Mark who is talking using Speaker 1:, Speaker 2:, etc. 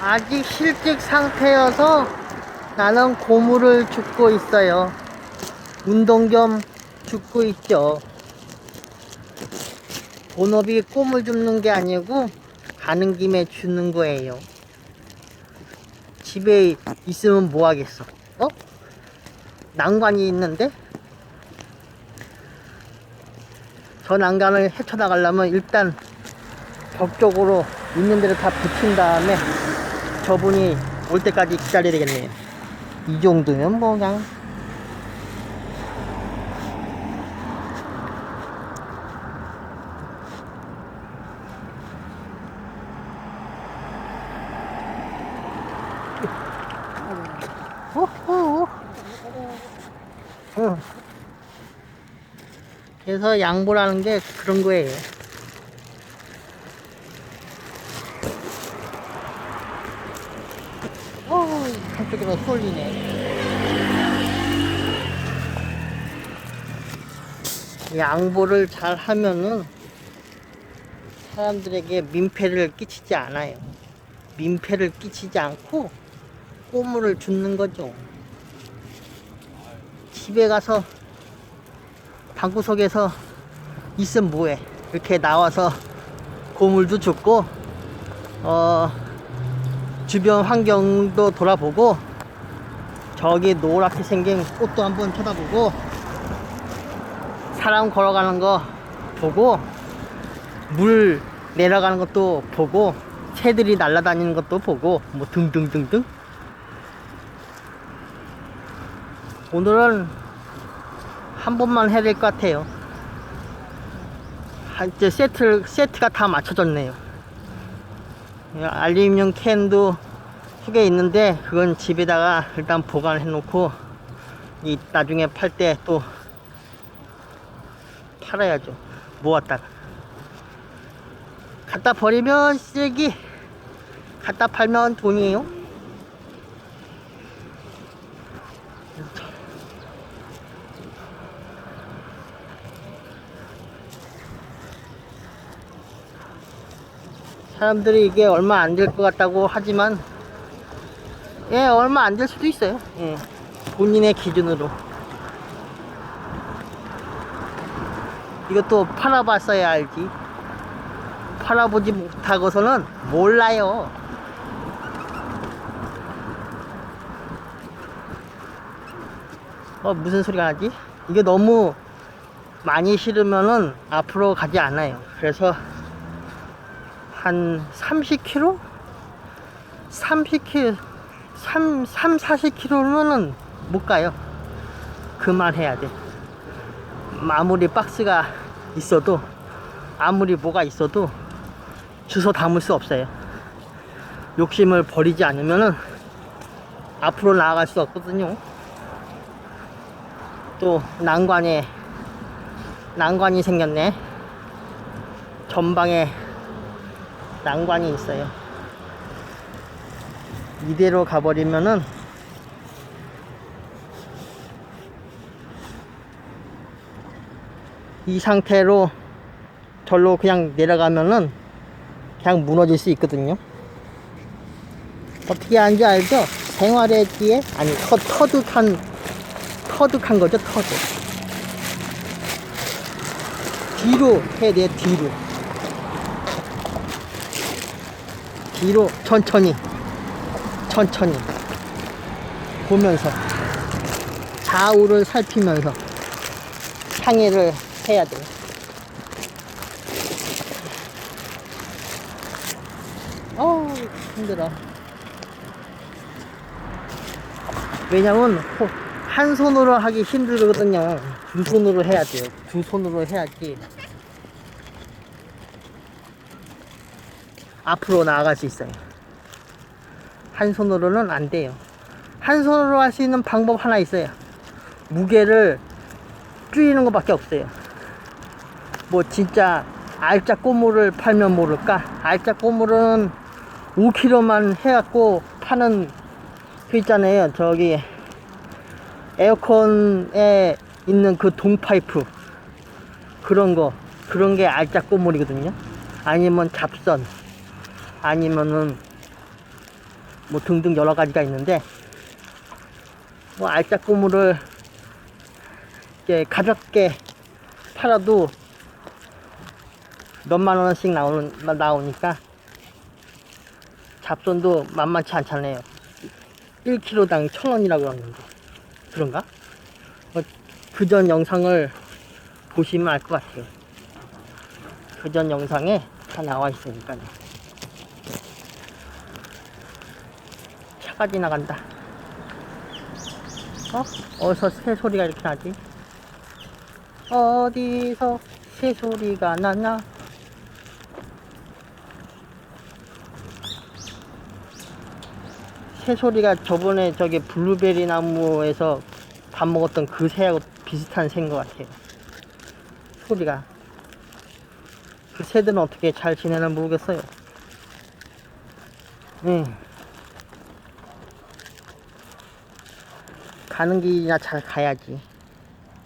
Speaker 1: 아직 실직 상태여서 나는 고무를 줍고 있어요. 운동 겸 줍고 있죠. 본업이 꼼을 줍는 게 아니고 가는 김에 주는 거예요. 집에 있으면 뭐 하겠어? 어? 난관이 있는데? 저 난간을 헤쳐나가려면 일단 벽 쪽으로 있는 대로 다 붙인 다음에 저분이 올 때까지 기다려야 되겠네요. 이 정도면 뭐 그냥 오호. 응. 그래서 양보라는 게 그런 거예요. 어, 한쪽으로 쏠리네. 양보를 잘 하면은 사람들에게 민폐를 끼치지 않아요. 민폐를 끼치지 않고 꼬물을 줍는 거죠. 집에 가서 방구석에서 있으면 뭐해. 이렇게 나와서 고물도 줍고, 어, 주변 환경도 돌아보고, 저기 노랗게 생긴 꽃도 한번 쳐다보고, 사람 걸어가는 거 보고, 물 내려가는 것도 보고, 새들이 날아다니는 것도 보고, 뭐 등등등등. 오늘은 한 번만 해야 될 것 같아요. 한, 이제 세트, 세트가 다 맞춰졌네요. 이 알루미늄 캔도 후게 있는데, 그건 집에다가 일단 보관해 놓고, 이 나중에 팔 때 또 팔아야죠. 모았다가. 갖다 버리면 쓰레기, 갖다 팔면 돈이에요. 사람들이 이게 얼마 안 될 것 같다고 하지만 예 얼마 안 될 수도 있어요. 예. 본인의 기준으로. 이것도 팔아봤어야 알지. 팔아보지 못하고서는 몰라요. 어 무슨 소리가 나지? 이게 너무 많이 실으면은 앞으로 가지 않아요. 그래서 한 30kg? 30kg, 3, 3 40kg면은 못 가요. 그만해야 돼. 아무리 박스가 있어도, 아무리 뭐가 있어도 주워 담을 수 없어요. 욕심을 버리지 않으면은 앞으로 나아갈 수 없거든요. 또 난관에, 난관이 생겼네. 전방에 난관이 있어요. 이대로 가버리면은 이 상태로 절로 그냥 내려가면은 그냥 무너질 수 있거든요. 어떻게 하는지 알죠? 생활의 지혜? 아니, 터, 터득한, 터득한 거죠, 터득. 뒤로 돼요, 뒤로. 뒤로 천천히 천천히 보면서 좌우를 살피면서 상해를 해야 돼요. 어 힘들어. 왜냐면 호- 한 손으로 하기 힘들거든요. 두 손으로 해야 돼요. 두 손으로 해야지 앞으로 나아갈 수 있어요. 한 손으로는 안 돼요. 한 손으로 할 수 있는 방법 하나 있어요. 무게를 줄이는 것밖에 없어요. 뭐 진짜 알짜 꼬물을 팔면 모를까? 알짜 꼬물은 5kg만 해갖고 파는 그 있잖아요. 저기 에어컨에 있는 그 동파이프 그런 거 그런 게 알짜 꼬물이거든요. 아니면 잡선 아니면은 뭐 등등 여러 가지가 있는데 뭐 알짜꾸물을 이렇게 가볍게 팔아도 몇만 원씩 나오는 나오니까 잡손도 만만치 않잖아요. 1kg당 1,000원이라고 그러는데 그런가? 어, 그전 영상을 보시면 알 것 같아요. 그전 영상에 다 나와 있으니까요. 차가 지나간다. 어? 어디서 새 소리가 이렇게 나지? 어디서 새 소리가 나냐? 새 소리가 저번에 저기 블루베리 나무에서 밥 먹었던 그 새하고 비슷한 새인 것 같아요. 소리가. 그 새들은 어떻게 잘 지내나 모르겠어요. 응. 가는 길이나 잘 가야지.